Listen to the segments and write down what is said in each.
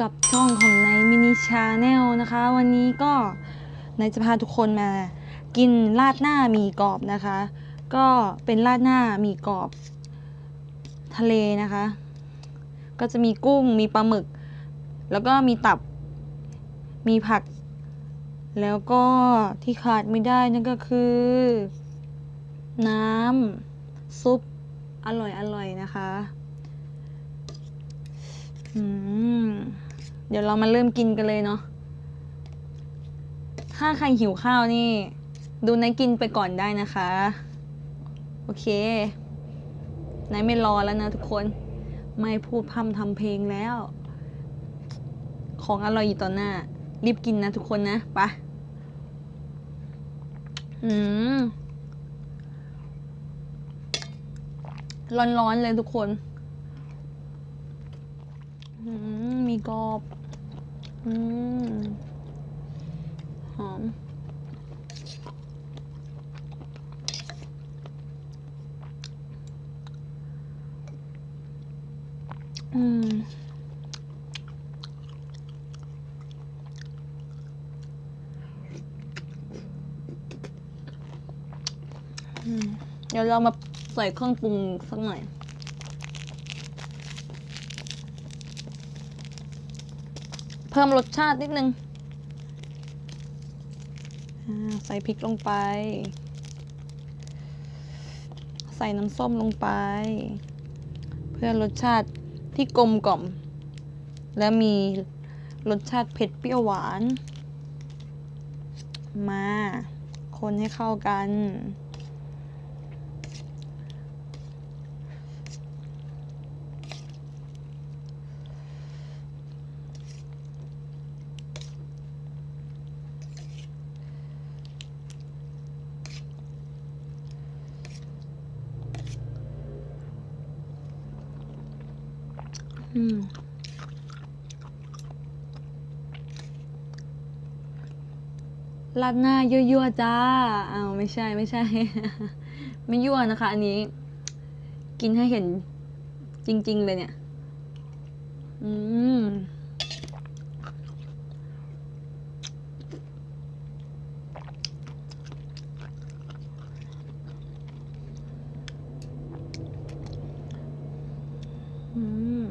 กับช่องของในมินิชาแนลนะคะ วันนี้ก็นายจะพาทุกคนมากินราดหน้าหมีกรอบนะคะ ก็เป็นราดหน้าหมีกรอบ ทะเลนะคะ ก็จะมีกุ้งมีปลาหมึก แล้วก็มีตับ มีผัก แล้วก็ที่ขาดไม่ได้นั่นก็คือ น้ำซุปอร่อยอร่อยนะคะอืม เดี๋ยวเรามาเริ่มกินกันเลยเนาะ ถ้าใครหิวข้าวนี่ ดูนายกินไปก่อนได้นะคะ โอเคนายไม่รอแล้วนะทุกคน ไม่พูดพร่ำทำเพลงแล้ว ของอร่อยอยู่ต่อหน้า รีบกินนะทุกคนนะไปะอืมร้อนๆเลยทุกคน อืมมี กรอบ อืม หอมอืมอืมเดี๋ยวเรามาใส่เครื่องปรุงสักหน่อย เพิ่มรสชาตินิดนึงใส่พริกลงไป ใส่น้ำส้มลงไป เพื่อรสชาติที่กลมกล่อม และมีรสชาติเผ็ดเปรี้ยวหวาน มา คนให้เข้ากัน อืมราดหน้ายั่วๆจ้าอ้าวไม่ใช่ไม่ใช่ ไม่ยั่วนะคะ อันนี้ กินให้เห็นจริง ๆ เลยเนี่ย อืม อืม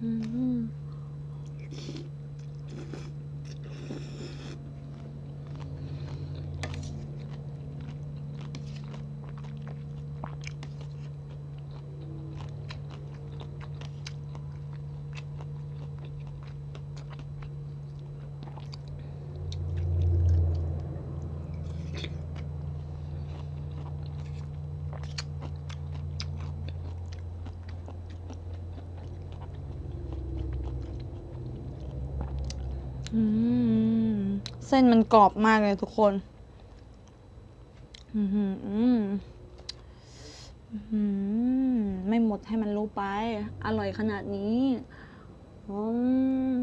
อืม อืมเส้นมันกรอบมากเลยทุกคนอือหืออืมไม่หมดให้มันรู้ไป อร่อยขนาดนี้อืม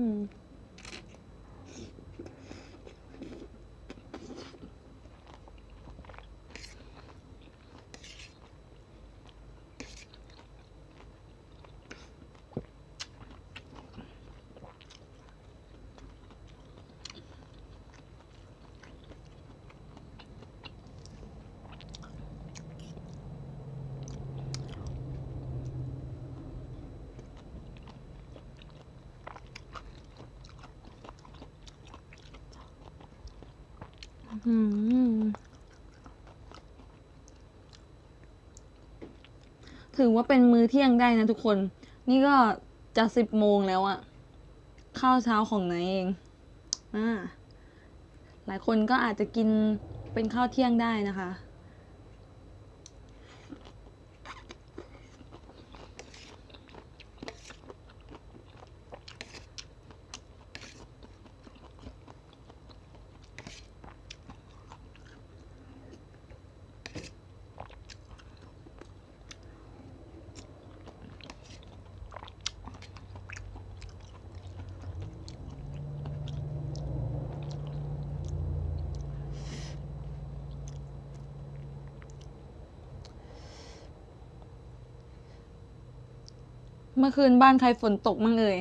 ถือว่าเป็นมื้อเที่ยงได้นะทุกคน นี่ก็จะสิบโมงแล้วอะข้าวเช้าของนายเองอ่าหลายคนก็อาจจะกินเป็นข้าวเที่ยงได้นะคะ เมื่อคืนบ้านใครฝนตกมั่งเอ่ย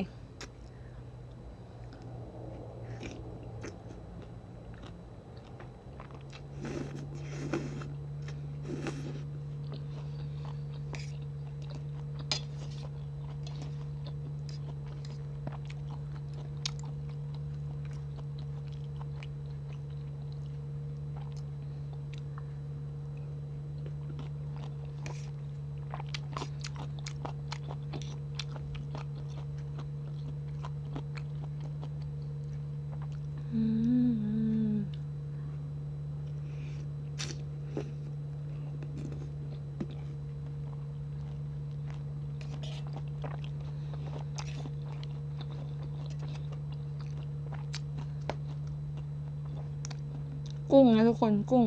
กุ้งนะทุกคนกุ้ง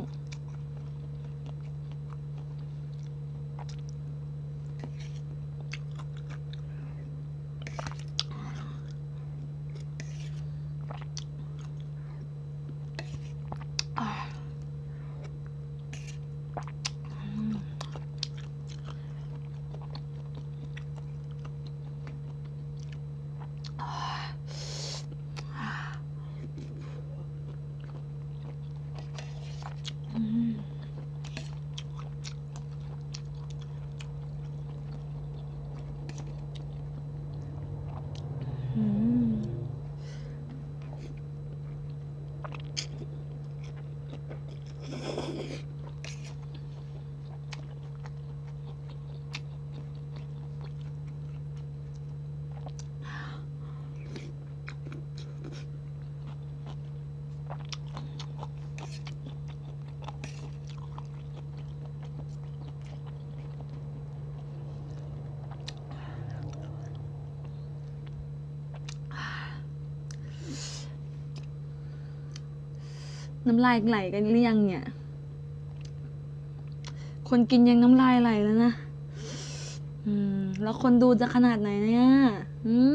น้ำลายไหลกันหรือยังเนี่ย คนกินยังน้ำลายไหลแล้วนะ อืม แล้วคนดูจะขนาดไหนเนี่ย อืม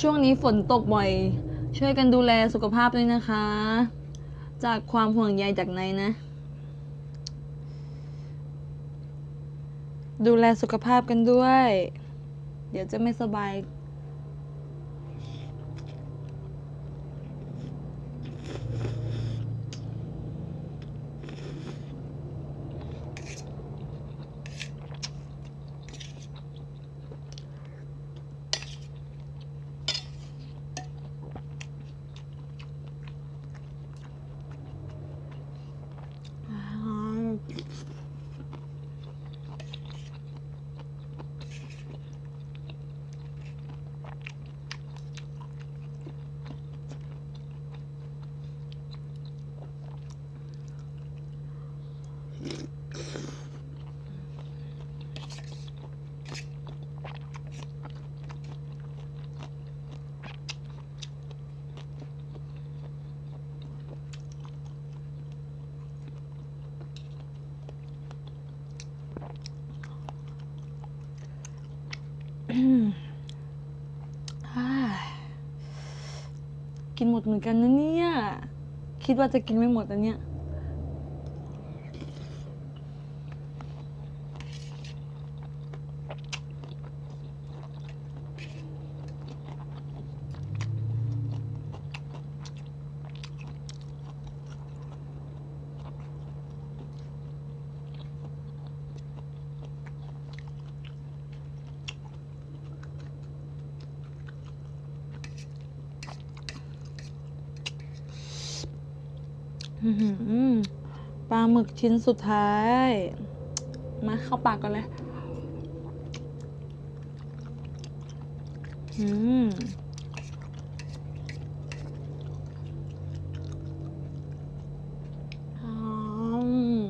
ช่วงนี้ฝนตกบ่อย ช่วยกันดูแลสุขภาพด้วยนะคะ จากความห่วงใยจากในนะ ดูแลสุขภาพกันด้วย เดี๋ยวจะไม่สบาย อ่าอืมอ่า กินหมดเหมือนกันนะเนี่ย คิดว่าจะกินไม่หมดนะเนี่ย อื้อหือปลาหมึกชิ้นสุดท้าย มาเข้าปากก่อนเลย อืม อืม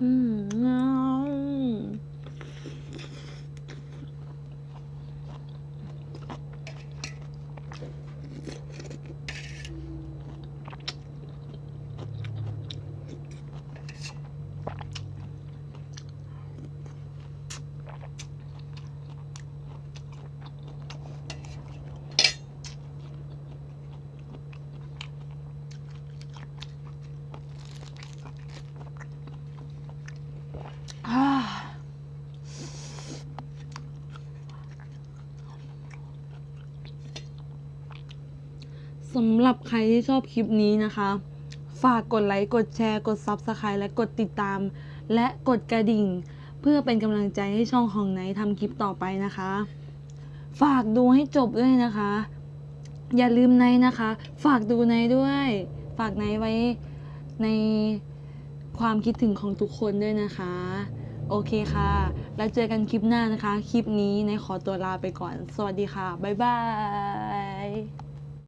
อ อืมอ่า สำหรับใครที่ชอบคลิปนี้นะคะ ฝากกดไลค์ กดแชร์ กด Subscribe และกดติดตาม และกดกระดิ่ง เพื่อเป็นกำลังใจให้ช่องของไนท์ทำคลิปต่อไปนะคะ ฝากดูให้จบด้วยนะคะ อย่าลืมไนท์นะคะ ฝากดูไนท์ด้วย ฝากไนท์ไว้ในความคิดถึงของทุกคนด้วยนะคะ โอเคค่ะ แล้วเจอกันคลิปหน้านะคะ คลิปนี้ไนท์ขอตัวลาไปก่อน สวัสดีค่ะ บ๊ายบาย